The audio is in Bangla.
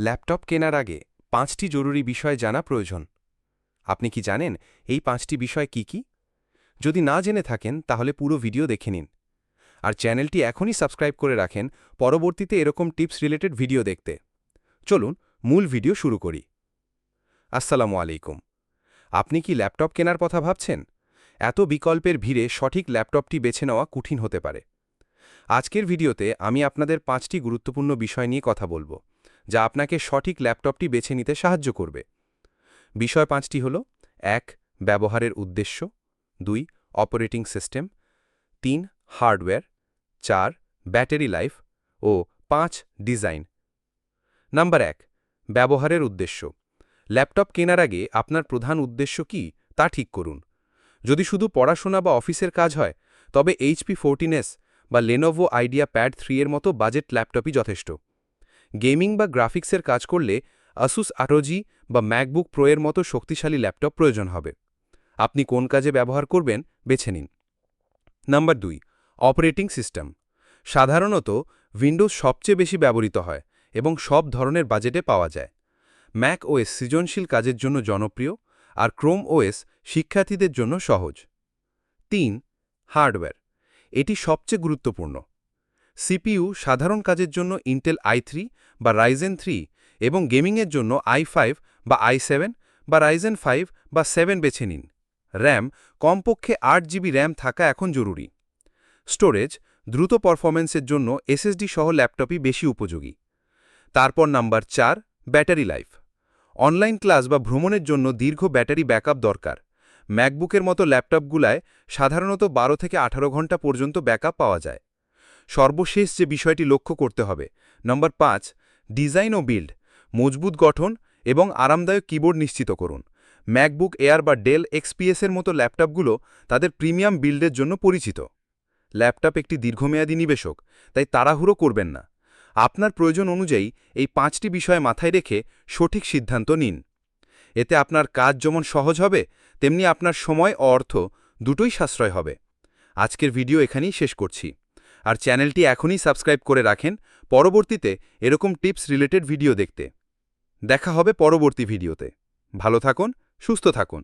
ল্যাপটপ কেনার আগে পাঁচটি জরুরি বিষয় জানা প্রয়োজন। আপনি কি জানেন এই পাঁচটি বিষয় কি কি? যদি না জেনে থাকেন, তাহলে পুরো ভিডিও দেখে নিন। আর চ্যানেলটি এখনই সাবস্ক্রাইব করে রাখেন, পরবর্তীতে এরকম টিপস রিলেটেড ভিডিও দেখতে। চলুন, মূল ভিডিও শুরু করি। আসসালামু আলাইকুম। আপনি কি ল্যাপটপ কেনার কথা ভাবছেন? এত বিকল্পের ভিড়ে সঠিক ল্যাপটপটি বেছে নেওয়া কঠিন হতে পারে। আজকের ভিডিওতে আমি আপনাদের পাঁচটি গুরুত্বপূর্ণ বিষয় নিয়ে কথা বলব। যা আপনাকে সঠিক ল্যাপটপটি বেছে নিতে সাহায্য করবে। বিষয় পাঁচটি হল, এক, ব্যবহারের উদ্দেশ্য, দুই, অপারেটিং সিস্টেম, তিন, হার্ডওয়্যার, চার, ব্যাটারি লাইফ ও পাঁচ, ডিজাইন। নাম্বার এক, ব্যবহারের উদ্দেশ্য। ল্যাপটপ কেনার আগে আপনার প্রধান উদ্দেশ্য কি তা ঠিক করুন। যদি শুধু পড়াশোনা বা অফিসের কাজ হয়, তবে এইচপি ফোরটিনেস বা লেনোভো আইডিয়া প্যাড থ্রি এর মতো বাজেট ল্যাপটপই যথেষ্ট। গেমিং বা গ্রাফিক্সের কাজ করলে আসুস আরোজি বা ম্যাকবুক প্রো এর মতো শক্তিশালী ল্যাপটপ প্রয়োজন হবে। আপনি কোন কাজে ব্যবহার করবেন বেছে নিন। নাম্বার দুই, অপারেটিং সিস্টেম। সাধারণত উইন্ডোজ সবচেয়ে বেশি ব্যবহৃত হয় এবং সব ধরনের বাজেটে পাওয়া যায়। ম্যাক ওএস সৃজনশীল কাজের জন্য জনপ্রিয় আর ক্রোম ওএস শিক্ষার্থীদের জন্য সহজ। তিন, হার্ডওয়্যার। এটি সবচেয়ে গুরুত্বপূর্ণ। সিপিইউ সাধারণ কাজের জন্য ইন্টেল আই থ্রি বা রাইজেন থ্রি এবং গেমিংয়ের জন্য আই ফাইভ বা আই সেভেন বা রাইজেন ফাইভ বা সেভেন বেছে নিন। র্যাম কমপক্ষে আট জিবি র্যাম থাকা এখন জরুরি। স্টোরেজ দ্রুত পারফরম্যান্সের জন্য এসএসডি সহ ল্যাপটপই বেশি উপযোগী। তারপর নাম্বার চার, ব্যাটারি লাইফ। অনলাইন ক্লাস বা ভ্রমণের জন্য দীর্ঘ ব্যাটারি ব্যাকআপ দরকার। ম্যাকবুকের মতো ল্যাপটপগুলায় সাধারণত ১২ থেকে ১৮ ঘণ্টা পর্যন্ত ব্যাকআপ পাওয়া যায়। সর্বশেষ যে বিষয়টি লক্ষ্য করতে হবে। নম্বর পাঁচ, ডিজাইন ও বিল্ড, মজবুত গঠন এবং আরামদায়ক কিবোর্ড নিশ্চিত করুন। ম্যাকবুক এয়ার বা ডেল এক্সপিএসের মতো ল্যাপটপগুলো তাদের প্রিমিয়াম বিল্ডের জন্য পরিচিত। ল্যাপটপ একটি দীর্ঘমেয়াদী নিবেশক, তাই তাড়াহুড়ো করবেন না। আপনার প্রয়োজন অনুযায়ী এই পাঁচটি বিষয় মাথায় রেখে সঠিক সিদ্ধান্ত নিন। এতে আপনার কাজ যেমন সহজ হবে, তেমনি আপনার সময় ও অর্থ দুটোই সাশ্রয় হবে। আজকের ভিডিও এখানেই শেষ করছি। আর চ্যানেলটি এখনই সাবস্ক্রাইব করে রাখেন। পরবর্তীতে এরকম টিপস রিলেটেড ভিডিও দেখতে। দেখা হবে পরবর্তী ভিডিওতে। ভালো থাকুন, সুস্থ থাকুন।